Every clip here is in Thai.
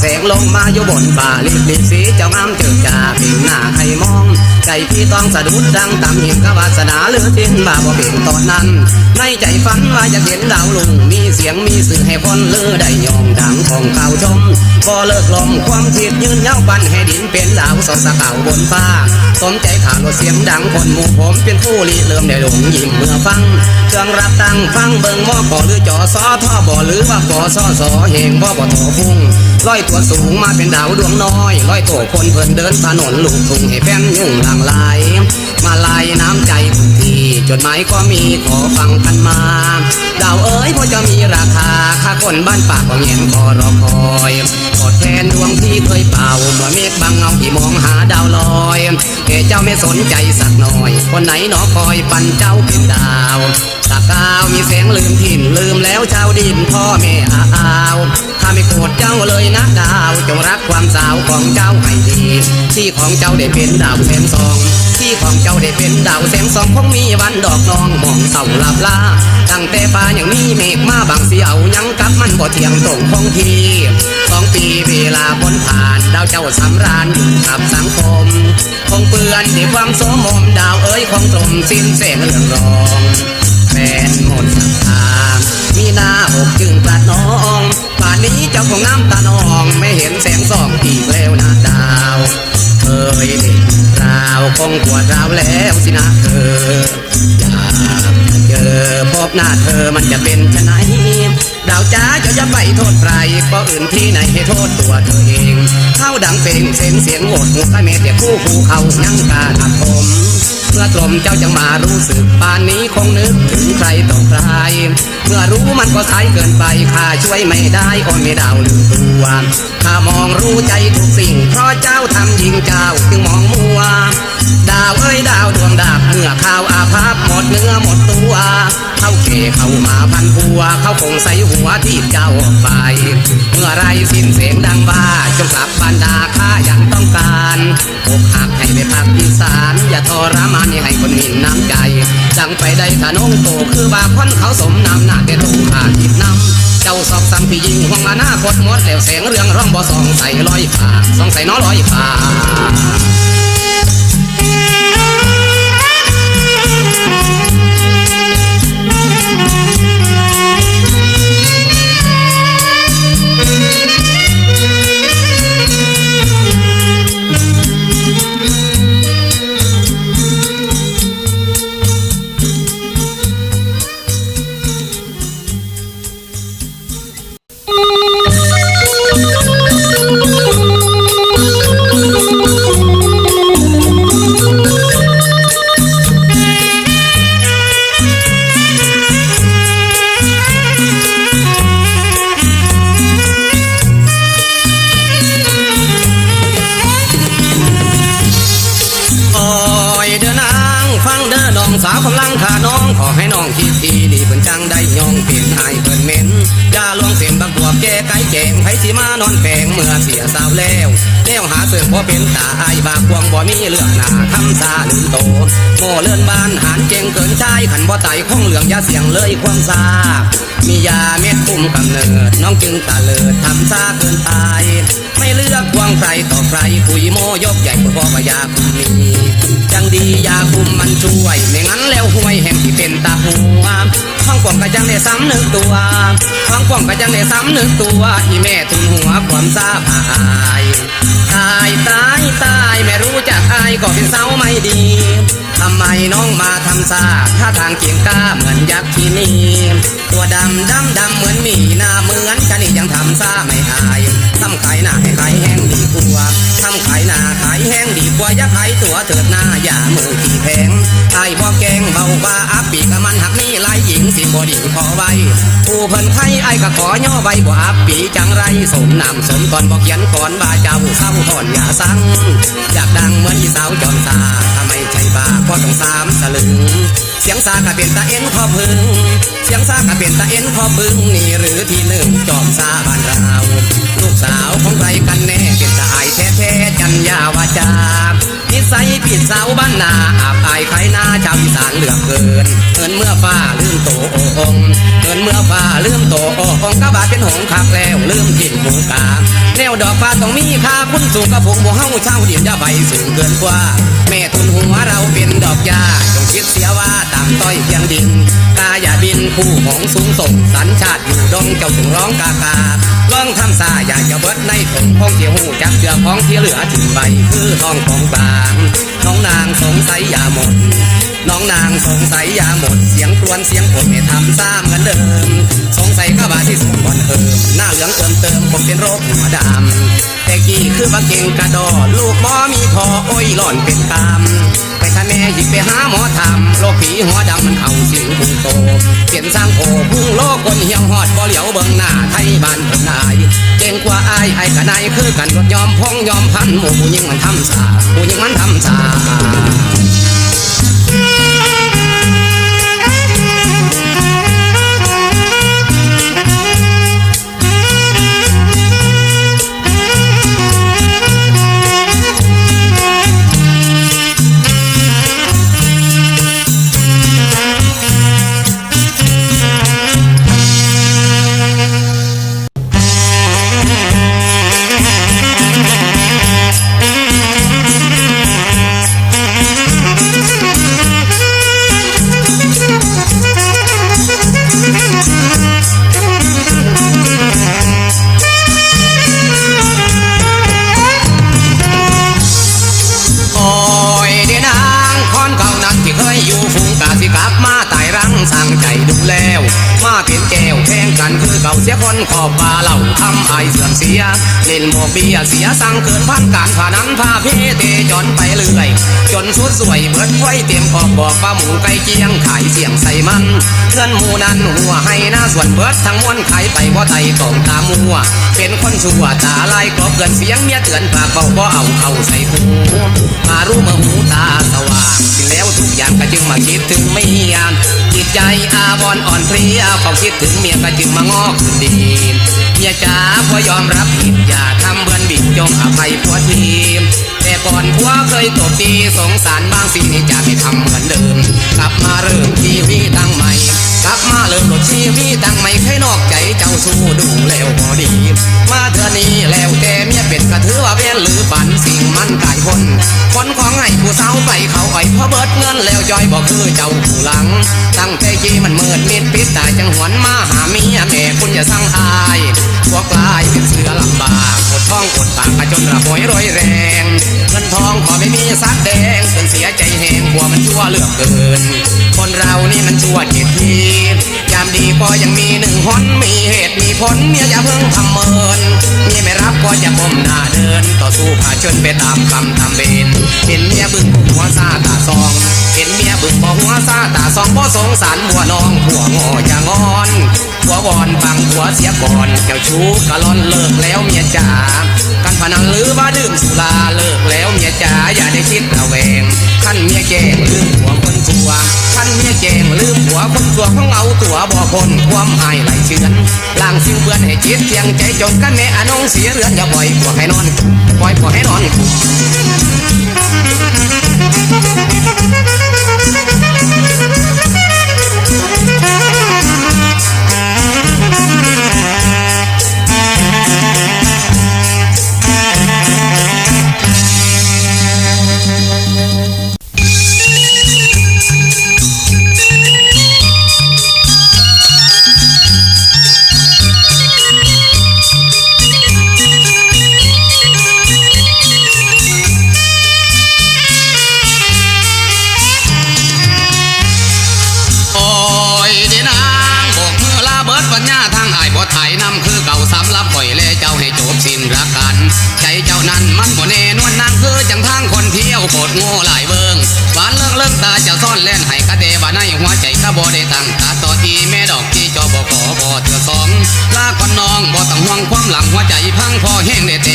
แสงลงมาอยู่บนป่าลิบลิบสีเจ้างามเจิดจ่าเพ่งหน้าใครมอง ใจพี่ต้องสะดุดดังตามหิมกวาสนาเหลือทิ้นบ่าบ่เพ่งตอนนั้น ในใจฝันว่าอยากเห็นดาวลุงมีเสียงมีสื่อให้คนเลือได้ยองดังของข่าวชมบ่เลิกลมความคิดยืนยาวปันให้ดินเป็นดาวสดสะเก่าบนฟ้า สนใจข่าวเสียงดังคนหมู่ผมเป็นผู้ลีเริ่มได้หลงยิ้มเมื่อฟังเครื่องรับตั้งฟังเบิ่งหม้อก่อหรือจอซอท่อบ่หรือว่าก่อซอสอเหงบ่บ่โถพุ่ง ร้อยตัวสูงมาเป็นดาวดวงน้อยร้อยตัวคนเพิ่นเดินถนนลูกทุ่งให้แป้นยุ่งหลังไหลมาลายน้ำใจทุกทีจดหมายก็มีขอฟังกันมา ดาวเอ๋ยพอจะมีราคาค่าคนบ้านปากก็เงียนคอรอคอยกอดแทนดวงที่เคยเป่าเมื่อเมฆบังเงาที่มองหาดาวลอยเอ๋เจ้าไม่สนใจสักหน่อย คนไหนหนอคอยปันเจ้าเป็นดาวตากาวมีแสงลืมถิ่นลืมแล้วชาวดินพ่อแม่อาอาว ข้าไม่โกรธเจ้าเลยนะดาว จงรักความสาวของเจ้าให้ดี ที่ของเจ้าได้เป็นดาวแสงสอง ที่ของเจ้าได้เป็นดาวแสงสองคงมีวันดอกน้องมองเศร้าลับลาตั้งแต่ฟ้ายังมีเมฆมาบางเสียวยังกับมันบ่เที่ยงตรงคงทีสองปีเวลาพ้นผ่านดาวเจ้าสำราญอยู่กับสังคม คงเปื้อนด้วยความโสมมดาวเอ้ยของกลมสิ้นแสงเรืองรองแฟนหมด เจ้าคงน้ำตานองไม่เห็นแสงส่องอีกแล้วนะดาว เคยเด็กราวคงปวดราวแล้วสินะเธออยากเจอพบหน้าเธอมันจะเป็นชะไหนดาวจ้าจะจะไปโทษใครก็อื่นที่ไหนให้โทษตัวเธอเอง เข้าดังเพลงเสียงเสียงโหดหัวกระเมแต่ผู้ผู้เขายังกาหักผม เมื่อกลมเจ้าจะมารู้สึกป่านนี้คงนึกถึงใครต่อใคร เมื่อรู้มันก็สายเกินไปข้าช่วยไม่ได้โอนไม่ดาวลืมตัวข้ามองรู้ใจทุกสิ่ง เพราะเจ้าทำยิงเจ้าจึงมองมัว ดาวเอ้ยดาวดวงดาบเมื่อข้าวอาภัพหมดเนื้อหมดตัวเข้าเกเข้ามาพันพัวเข้าคงใส่หัวที่เจ้าไป เมื่อไรสิ้นเสียงดังบ้าจงกลับบ้านดาข้ายังต้องการอกหักให้ไปพักอีสานอย่าทรมานให้คนมีน้ำใจจังไปได้ขนงโตคือบาคอนเขาสมน้ำหน้าแต่ตรงขาดิดน้ำเจ้าสอบสัมพี่ยิงห่วงอนาคตหมดแล้วแสงเรื่องร้องบ่สองใส่ลอยฟ้าสองใส่น้อลอยฟ้า ลังขาน้องขอให้น้องคิดทีดีเพิ่นจังได้ยองเปลี่ยนให้เพิ่นเหม็นยาลวงเส้นบักบวบแก้ไก่แจงไผสิมานอนแฝงเมื่อเสียสาวแล้วแล้วหาเสือกบ่เป็นตาอายบากควงบ่มีเลือกหน้าคำซาลืมโตโม่เลื่อนบ้านหานเก่งเกินใจขันบ่ไตคงเหลืองยาเสียงเลยความซามียาเม็ดคุ้มกำเนิดน้องจึงตะเลิดทำซาเกินไปไม่เลือก รต่อใครคุยโมยกใหญ่เพราะว่ายาคุมมีจังดียาคุมมันช่วยไม่งั้นแล้วห่วยแห่งที่เป็นตาหัวท้องป่องก็จังได้ซ้ำนึกตัวท้องป่องก็จังได้ซ้ำนึกตัวอีแม่ทุนหัวความซาผายตายตายตายไม่รู้จักอายก็เป็นเศร้าไม่ดีทำไมน้องมาทำซาท่าทางเกียงก้าเหมือนยักษ์ที่นี่ ตัวดำดำดำเหมือนมีหน้าเหมือนกันนี่ยังทำซาไม่อายทำขายหน้าให้ขายแห้งดีกว่าทำขายหน้าขายแห้งดีกว่าว่าอย่าขายตัวเถิดหน้าอย่ามือขี่แพงไอ้บ่แกงเบากว่าอับปีกมันหักมีหลายหญิงสิบ่ดีพอไว้ผู้เพิ่นไข่ไอ้ก็ขอย่อใบบ่อับปีจังไรสมนำสมก่อนบ่เขียนก่อนบาเจ้าเศร้าถอนอย่าสั่งอยากดังเหมือนอีสาวจอมตาถ้าไมใช่บ้าก็ต้องสามสลึง เสียงซากะเป็นตาเอ็นพอพึง เสียงซากะเป็นตาเอ็นพอพึงนี่หรือที่หนึ่งจอมซาบ้านเราลูกสาวของใครกันแน่เป็นตาอายแท้ๆจันยาวาจานิสัยผิดสาวบ้านนาอาบอายใครหน้าชาวอีสานเหลือเกินเงินเมื่อฟ้าลืมโตองเงินเมื่อฟ้าลืมโตอองกะบาดเป็นหงคักแล้วลืมถิ่นหมูกาแนวดอกฟ้าต้องมีค่าคุณสูงกระพงบ่เฮาเช่าเดียนยาใบสูงเกินกว่า แม่ทุนหัวเราเป็นดอกยาจงคิดเสียว่าตามต้อยเพียงดิน กาอย่าบินคู่ของสูงส่งสัญชาติอยู่ดงเจ้าถึงร้องกากาลองทำซาอย่าจะเบิดในถุงของเที่ยวหูจักเสือของที่เหลือถึงใบคือทองของบางน้องนางสงสัยอย่าหมด น้องนางสงสัยยาหมด เสียงครวญเสียงผมไม่ทำซ้ำเหมือนเดิม สงสัยก็บาที่สมบันเอิมหน้าเหลืองเติมเติมผมเป็นโรคหัวดำแต่กี้คือบักเก่งกระดอลูกหมอมีพอโอ้ยหล่อนเป็นตามไปถ้าแม่หยิบไปหาหมอทำโรคผีหัวดำมันเข้าสิงพุงโตเปลี่ยนสร้างโผพุ่งโลกคนเหี่ยวหอดบ่เหลียวเบิ่งหน้าไทยบ้านเพิ่นนายเก่งกว่าอายไอ้กะนายคือกันรถยอมพงยอมพันหมู่ผู้หญิงมันทำซาผู้หญิงมันทำซา คือเก่าเสียคนขอบฟ้าเหล่า ทำไอเสื่อมเสียเล่นหมวกเบียเสียสั่งเกินพันการผ่านั้นพาเพเตจอนไปเรื่อย จนสุดสวยเบิดไว้เตรียมขอบบอกว่าหมูไก่เจียงขายเสียงใส่มันเพื่อนหมูนั้นหัวให้หน้าส่วนเบิดทั้งมวลขายไปบ่ไตต้องตามัว เป็นคนชั่วตาลายกรอบเกินเสียงเมียเตือนปากเบาบ่เอาเข้าใส่หูมารู้มื่อหูตาสว่างสิ้นแล้วทุกอย่างก็จึงมาคิดถึงเมียจิตใจอาวรณ์อ่อนเพลียพอคิดถึงเมียก็จึงมางอคืนดี เมียจ๋าพอยอมรับผิดอย่าทำเบือนบิดจงอภัยผัวทีแต่ก่อนผัวเคยตบตีสงสารบางสิ่งนี่จะไม่ทำเหมือนเดิม กลับมาเริ่มชีวิตตั้งใหม่ กลับมาเริ่มรถชีวิตตั้งใหม่ใครนอกใจเจ้าสู้ดูแล้วพอดี มาเธอนี้แล้วแต่เมียเป็นกระถือว่าเวียนหรือปันสิ่งมันกายพ้นคนของไอ้ผู้สาวไปเขาอ่อยเพราะเบิดเงินแล้วจอยบอกคือเจ้าผู้หลัง ตั้งใจจีมันเมิดมิดปิดตายจังหวนมาหามี อย่าสั่งอายพวกกลายเป็นเสือลำบากอดท้องอดปากกระจนระบอยรอยแรงเงินทองขอไม่มีสักแดงจนเสียใจแหงกลัวมันชั่วเลือกเกิน คนเรานี่มันชั่วเจ็ดทีามดีก็ยังมีหนึ่งหนมีเหตุมีผลเมียอย่าเพิ่งทำเมินเมียไม่รับก็จะก้มหน้าเดิน ต่อสู้ผ่าชนไปตามคำทำเบนเห็นเมียบึ้งหัวซาตาซอง เห็นเมียบึ้งบ่หัวซาตาซองบ่สงสารบัวน้องผัวงออย่างอนผัววอนฟังผัวเสียก่อนเจ้าชู้กะล่อนเลิกแล้วเมียจ๋ากันพนันหรือว่าดื่มสุราเลิกแล้วเมียจ๋าอย่าได้คิดระแวงขั้นเมียแกล้งลืมผัวัวท่านเมียแกล้งลืมหัวคนตัวของเอาตัวบ่คนความหายไหลเชือนล่างสิ่งเพื่อนให้จิตเทียงใจจนกันแม่อนงเสียเรือนอย่าปล่อยผัวให้นอนปล่อยผัวให้นอน เจ้าให้จบสิ้นรักกันใจเจ้านั้นมันบ่แน่นวลนางคือจังทางคนเที่ยวดโง่หลายเบิงหวานเลิกเลิกตาจะซ่อนเล่นให้กะเดว่าในหัวใจข้าบ่ได้ตั้งตาต่อทีแม่ดอกที่จอบขอบ่เธอสองลาก่อนน้องบ่ต้องห่วงความหลังหัวใจพังพอแห้งเด้แ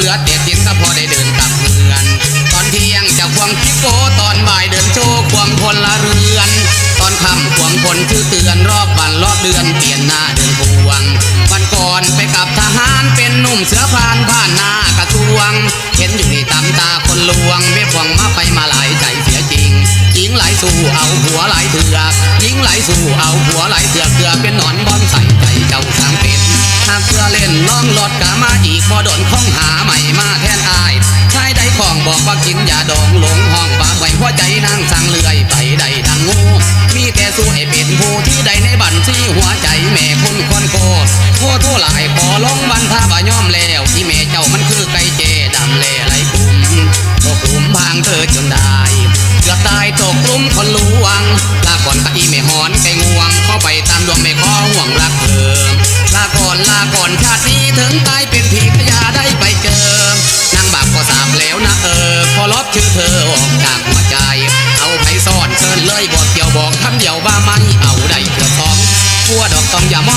นกับเหลือแต่กินก็พอได้เดินกลับเมือน ตอนเที่ยงจะควงพิโกตอนบ่ายเดินโชว์ควงพลละเรือน ตอนค่ำควงพลชื่อเตือนรอบวันรอบเดือนเปลี่ยนหน้าเดินพวงวันก่อนไปกับทหารเป็นหนุ่มเสือพรานผ่านหน้ากระทวง เห็นอยู่ในตำตาคนลวงไม่พวงมาไปมาหลายใจเสียจริงหญิงหลายสู่เอาหัวหลายเถือกหญิงหลายสู่เอาหัวหลายเถือกเกือเป็นหนอนบอนใส่ใจเจ้าสังเป็ด หากเกลือเล่นน้องรถกามาอีกบ่โดนข้องหาใหม่มาแทนอายชายใดของบอกว่ากินยาดองหลงห้องปากไว้หัวใจนางสั่งเลื่อยไปใดทางงูมีแต่สู้ให้เป็นผู้ที่ใดในบัญชีหัวใจแม่คนคนโกโทษโทษหลายขอลงบันทาบ่ยอมแล้ว ว่าไม่เอาได้เกือบสองพัวดอกต้องอย่าม